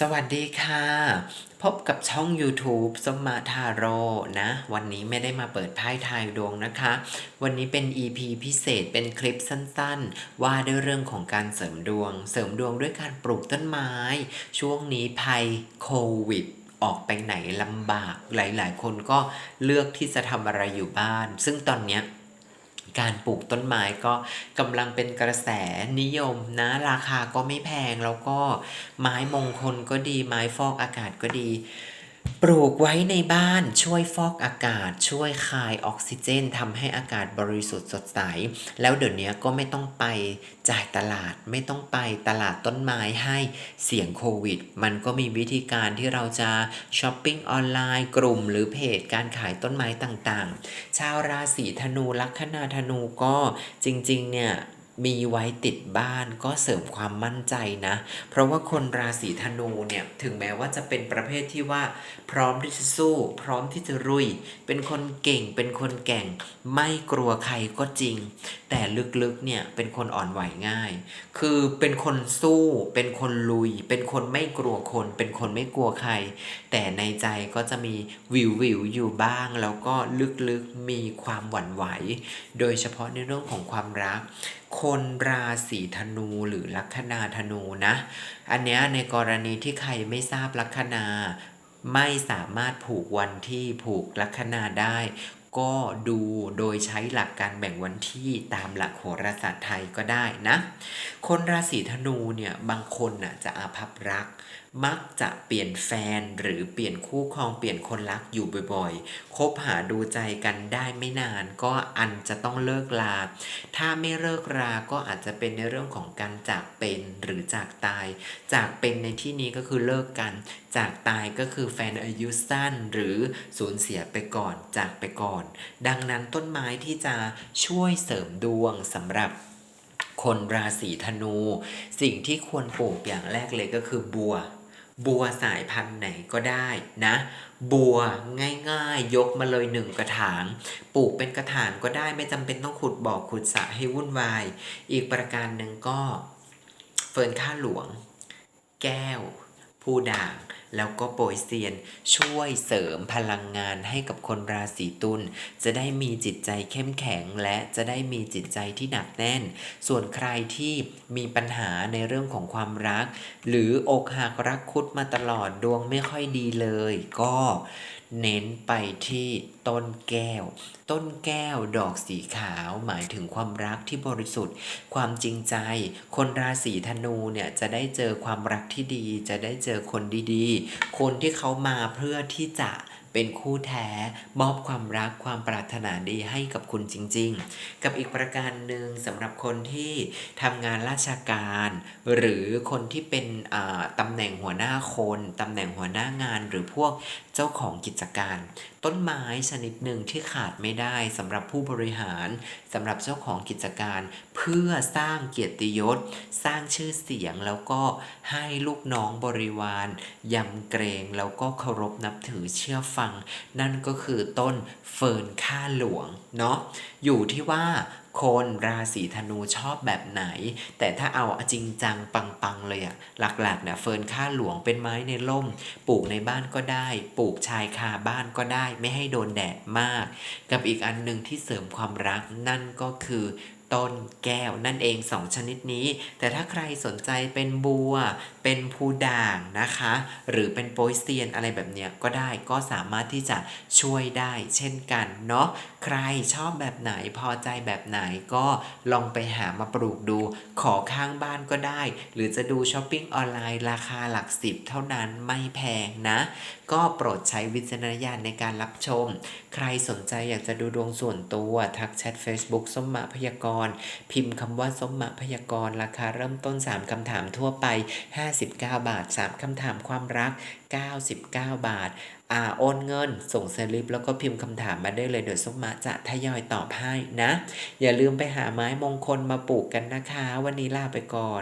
สวัสดีค่ะ พบกับช่อง YouTube สมมาทาโร่นะ วันนี้ไม่ได้มาเปิดไพ่ทายดวงนะคะ วันนี้เป็น EP พิเศษเป็นคลิปสั้นๆ ว่าด้วยเรื่องของการเสริมดวง เสริมดวงด้วยการปลูกต้นไม้ ช่วงนี้ภัยโควิดออกไปไหนลำบาก หลายๆ คนก็เลือกที่จะทำอะไรอยู่บ้าน ซึ่งตอนเนี้ย การปลูกต้นไม้ก็กำลังเป็นกระแสนิยมนะ ราคาก็ไม่แพงแล้วก็ไม้มงคลก็ดีไม้ฟอกอากาศก็ดี ปลูกไว้ในบ้านช่วยฟอกอากาศ ช่วยคายออกซิเจนทำให้อากาศบริสุทธิ์สดใส แล้วเดี๋ยวนี้ก็ไม่ต้องไปจ่ายตลาด ไม่ต้องไปตลาดต้นไม้ให้เสี่ยงโควิด มันก็มีวิธีการที่เราจะช้อปปิ้งออนไลน์ กลุ่มหรือเพจการขายต้นไม้ต่างๆ ชาวราศีธนูลัคนาธนูก็จริงๆเนี่ย มีไว้ติดบ้านก็เสริมความมั่นใจนะ เพราะว่าคนราศีธนูเนี่ยถึงแม้ว่าจะเป็นประเภทที่ว่า พร้อมที่จะสู้ พร้อมที่จะรุย เป็นคนเก่ง เป็นคนแก่ง ไม่กลัวใครก็จริง แต่ลึกๆเนี่ยเป็นคนอ่อนไหวง่าย คือเป็นคนสู้ เป็นคนลุย เป็นคนไม่กลัวคน เป็นคนไม่กลัวใคร แต่ในใจก็จะมีวิววิวๆอยู่บ้าง แล้วก็ลึกๆมีความหวั่นไหว โดยเฉพาะในเรื่องของความรัก คนราศีธนูหรือลัคนาธนูนะ อันเนี้ยในกรณีที่ใครไม่ทราบลัคนา ไม่สามารถผูกวันที่ผูกลัคนาได้ ก็ดูโดยใช้หลักการแบ่งวันที่ตามหลักโหราศาสตร์ไทยก็ได้นะ คนราศีธนูเนี่ยบางคนน่ะจะอาภัพรัก มักจะเปลี่ยนแฟนหรือเปลี่ยนคู่ครองเปลี่ยนคนรักอยู่บ่อยๆ คบหาดูใจกันได้ไม่นานก็อันจะต้องเลิกลา ถ้าไม่เลิกราก็อาจจะเป็นในเรื่องของการจากเป็นหรือจากตาย จากเป็นในที่นี้ก็คือเลิกกัน จากตายก็คือแฟนอายุสั้นหรือสูญเสียไปก่อนจากไปก่อนดังนั้นต้นไม้ที่จะช่วยเสริมดวงสำหรับคนราศีธนู สิ่งที่ควรปลูกอย่างแรกเลยก็คือบัว บัวสายพันธุ์ไหนก็ได้นะ บัวง่ายๆ ยกมาเลยหนึ่งกระถาง ปลูกเป็นกระถางก็ได้ไม่จำเป็นต้องขุดบ่อขุดสระให้วุ่นวาย อีกประการหนึ่งก็เฟิร์นข้าหลวง แก้ว ผู้ด่าง แล้วก็โปยเซียนช่วยเสริมพลังงานให้กับคนราศีตุลจะได้มีจิตใจเข้มแข็งและจะได้มีจิตใจที่หนักแน่น ส่วนใครที่มีปัญหาในเรื่องของความรัก หรืออกหักรักคุดมาตลอดดวงไม่ค่อยดีเลย ก็ เน้นไปที่ต้นแก้ว ต้นแก้วดอกสีขาวหมายถึงความรักที่บริสุทธิ์ ความจริงใจ คนราศีธนูเนี่ยจะได้เจอความรักที่ดี จะได้เจอคนดีๆ คนที่เขามาเพื่อที่จะ เป็นคู่แท้มอบความรักความปรารถนาดีให้กับคุณจริง ๆ กับอีกประการหนึ่งสำหรับคนที่ทำงานราชการ หรือคนที่เป็นตำแหน่งหัวหน้าคนตำแหน่งหัวหน้างานหรือพวกเจ้าของกิจการ ต้นไม้ชนิดหนึ่งที่ขาดไม่ได้สำหรับผู้บริหารสำหรับเจ้าของกิจการ เพื่อสร้างเกียรติยศ สร้างชื่อเสียงแล้วก็ให้ลูกน้องบริวารยำเกรงแล้วก็เคารพนับถือเชื่อฟังนั่นก็คือต้นเฟิร์นข้าหลวงเนาะอยู่ที่ว่าคนราศีธนูชอบแบบไหน แต่ถ้าเอาจริงจังปังๆเลยอะหลักๆเนี่ยเฟิร์นข้าหลวงเป็นไม้ในร่ม ปลูกในบ้านก็ได้ ปลูกชายคาบ้านก็ได้ ไม่ให้โดนแดดมาก กับอีกอันหนึ่งที่เสริมความรักนั่นก็คือ ต้นแก้วนั่นเองสองชนิดนี้ แต่ถ้าใครสนใจเป็นบัว เป็นภูด่างนะคะ หรือเป็นโปยเซียนอะไรแบบเนี้ยก็ได้ก็สามารถที่จะช่วยได้เช่นกันเนาะ ใครชอบแบบไหนพอใจแบบไหนก็ลองไปหามาปลูกดู ขอข้างบ้านก็ได้ หรือจะดูช้อปปิ้งออนไลน์ราคาหลักสิบเท่านั้นไม่แพงนะ ก็โปรดใช้วิจารณญาณในการรับชม ใครสนใจอยากจะดูดวงส่วนตัวทักแชท Facebook ส้มมาพยากรณ์ พิมพ์คำว่าส้มมาพยากรณ์ราคาเริ่มต้น 3คำถามทั่วไป 59 บาท 3คำถามความรัก 99 บาทอ่าโอนเงิน ส่งสลิปแล้วก็พิมพ์คำถามมาได้เลยเดี๋ยวส้มมาจะทยอยตอบให้นะ อย่าลืมไปหาไม้มงคลมาปลูกกันนะคะ วันนี้ลาไปก่อน